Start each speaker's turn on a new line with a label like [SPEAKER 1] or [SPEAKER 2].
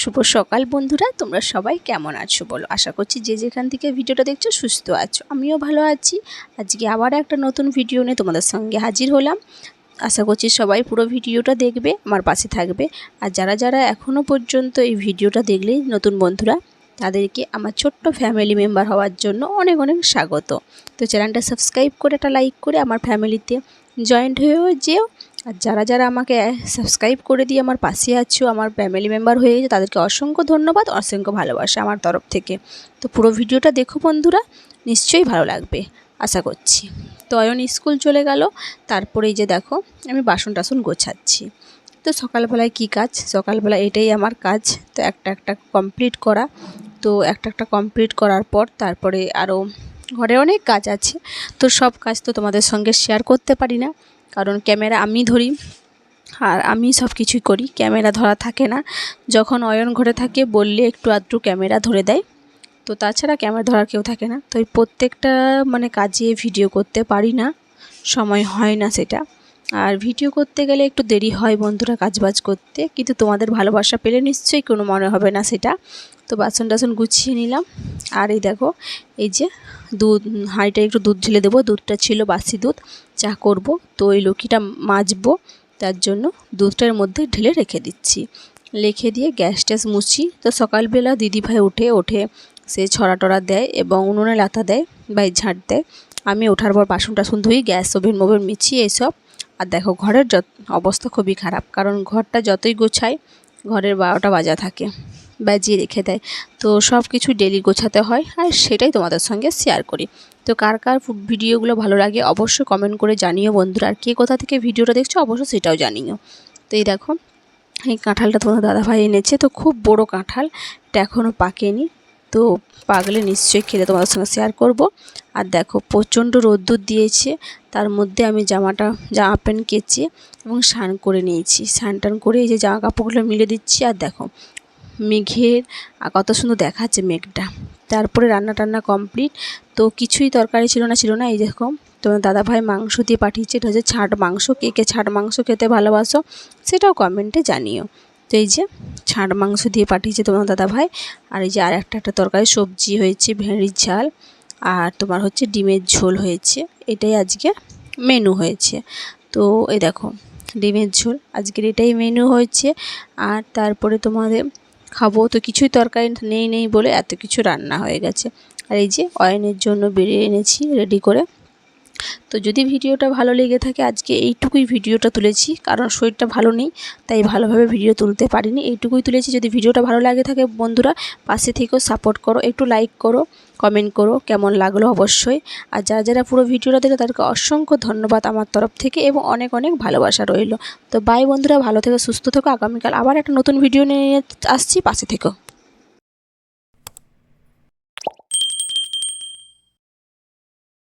[SPEAKER 1] শুভ সকাল বন্ধুরা, তোমরা সবাই কেমন আছো বলো? আশা করছি যে যেখান থেকে ভিডিওটা দেখছ সুস্থ আছো। আমিও ভালো আছি। আজকে আবার একটা নতুন ভিডিও নিয়ে তোমাদের সঙ্গে হাজির হলাম। আশা করছি সবাই পুরো ভিডিওটা দেখবে, আমার পাশে থাকবে। আর যারা যারা এখনও পর্যন্ত এই ভিডিওটা দেখলেই নতুন বন্ধুরা, তাদেরকে আমার ছোট্ট ফ্যামিলি মেম্বার হওয়ার জন্য অনেক অনেক স্বাগত। তো চ্যানেলটা সাবস্ক্রাইব করে একটা লাইক করে আমার ফ্যামিলিতে জয়েন্ট হয়েও যেও। আর যারা যারা আমাকে সাবস্ক্রাইব করে দিয়ে আমার পাশে আছো, আমার ফ্যামিলি মেম্বার হয়ে গেছে, তাদেরকে অসংখ্য ধন্যবাদ, অসংখ্য ভালোবাসা আমার তরফ থেকে। তো পুরো ভিডিওটা দেখো বন্ধুরা, নিশ্চয়ই ভালো লাগবে, আশা করছি। তো অয়ন স্কুল চলে গেল, তারপরে এই যে দেখো, আমি বাসন টাসন গোছাচ্ছি। তো সকালবেলায় কি কাজ? সকালবেলা এটাই আমার কাজ, তো একটা একটা কমপ্লিট করা। তো একটা একটা কমপ্লিট করার পর তারপরে আরও ঘরে অনেক কাজ আছে, তো সব কাজ তো তোমাদের সঙ্গে শেয়ার করতে পারি না। কারণ ক্যামেরা আমি ধরি আর আমি সব কিছুই করি, ক্যামেরা ধরা থাকে না। যখন অয়ন ঘরে থাকে, বললে একটু আধটু ক্যামেরা ধরে দেয়। তো তাছাড়া ক্যামেরা ধরার কেউ থাকে না। তো প্রত্যেকটা মানে কাজে ভিডিও করতে পারি না, সময় হয় না সেটা। আর ভিডিও করতে গেলে একটু দেরি হয় বন্ধুরা কাজবাজ করতে, কিন্তু তোমাদের ভালোবাসা পেলে নিশ্চয়ই কোনো মনে হবে না সেটা। তো বাসন টাসন গুছিয়ে নিলাম। আর এই দেখো, এই যে দুধ, হাঁড়িটা একটু দুধ ঢেলে দেবো, দুধটা ছিল বাসি দুধ, চা করব, তো ওই লক্ষ্মীটা মাজবো, তার জন্য দুধটার মধ্যে ঢেলে রেখে দিচ্ছি। রেখে দিয়ে গ্যাস ট্যাস মুছি, তো সকালবেলা দিদিভাই উঠে, ওঠে, সে ছড়া টড়া দেয় এবং উনুনে লাতা দেয় বা ঝাঁট দেয়। আমি ওঠার পর বাসন টাসন ধুই, গ্যাস ওভেন মোভেন মিছি, এসব। আর দেখো, ঘরের যত অবস্থা খুবই খারাপ, কারণ ঘরটা যতই গোছায়, ঘরের বারোটা বাজা থাকে, বাজিয়ে রেখে দেয়। তো সব কিছু ডেলি গোছাতে হয়, আর সেটাই তোমাদের সঙ্গে শেয়ার করি। তো কার কার ভিডিওগুলো ভালো লাগে অবশ্যই কমেন্ট করে জানিও বন্ধুরা, আর কে কোথা থেকে ভিডিওটা দেখছ অবশ্যই সেটাও জানিও। তো এই দেখো, এই কাঁঠালটা তোমার দাদাভাই এনেছে, তো খুব বড় কাঁঠাল, এটা এখনও পাকেনি। তো পাগলে নিশ্চয়ই খেলে তোমাদের সঙ্গে শেয়ার করব। আর দেখো, প্রচণ্ড রোদ্দুর দিয়েছে, তার মধ্যে আমি জামাটা, জামা প্যান্ট কেচে এবং স্নান করে নিয়েছি। স্নান টান করে এই যে জামা কাপড়গুলো মিলে দিচ্ছি, আর দেখো, মেঘের কত সুন্দর দেখাচ্ছে মেঘটা। তারপরে রান্না টান্না কমপ্লিট তো কিছুই তরকারি ছিল না ছিল না, এই দেখো, তোমার দাদাভাই মাংস দিয়ে পাঠিয়েছে, এটা হচ্ছে ছাট মাংস। কে কে ছাট মাংস খেতে ভালোবাসো, সেটাও কমেন্টে জানিও। এই যে ছাট মাংস দিয়ে পাঠিয়েছে তোমার দাদাভাই। আর এই যে আর একটা একটা তরকারি, সবজি হয়েছে, ভেঁড়ির ঝাল আর তোমার হচ্ছে ডিমের ঝোল হয়েছে। এটাই আজকে মেনু হয়েছে। তো এই দেখো, ডিমের ঝোল, আজকের এটাই মেনু হয়েছে। আর তারপরে তোমাদের খাব, তো কিছুই তরকারি নেই নেই বলে এত কিছু রান্না হয়ে গেছে। আর এই যে অয়নের জন্য বেরিয়ে এনেছি রেডি করে তো যদি ভিডিওটা ভালো লেগে থাকে, আজকে এইটুকুই ভিডিওটা তুলেছি, কারণ শরীরটা ভালো নেই, তাই ভালোভাবে ভিডিও তুলতে পারিনি। এইটুকুই তুলেছি, যদি ভিডিওটা ভালো লাগে থাকে বন্ধুরা, পাশে থেকেও সাপোর্ট করো, একটু লাইক করো কমেন্ট করো, কেমন লাগল অবশ্যই। আর যারা যারা পুরো ভিডিওটা দেখে তাদেরকে অসংখ্য ধন্যবাদ আমার তরফ থেকে এবং অনেক অনেক ভালোবাসা রইল। তো বাই বন্ধুরা, ভালো থেকে, সুস্থ থেকো, আগামীকাল আবার একটা নতুন ভিডিও নিয়ে আসছি, পাশে থেকো।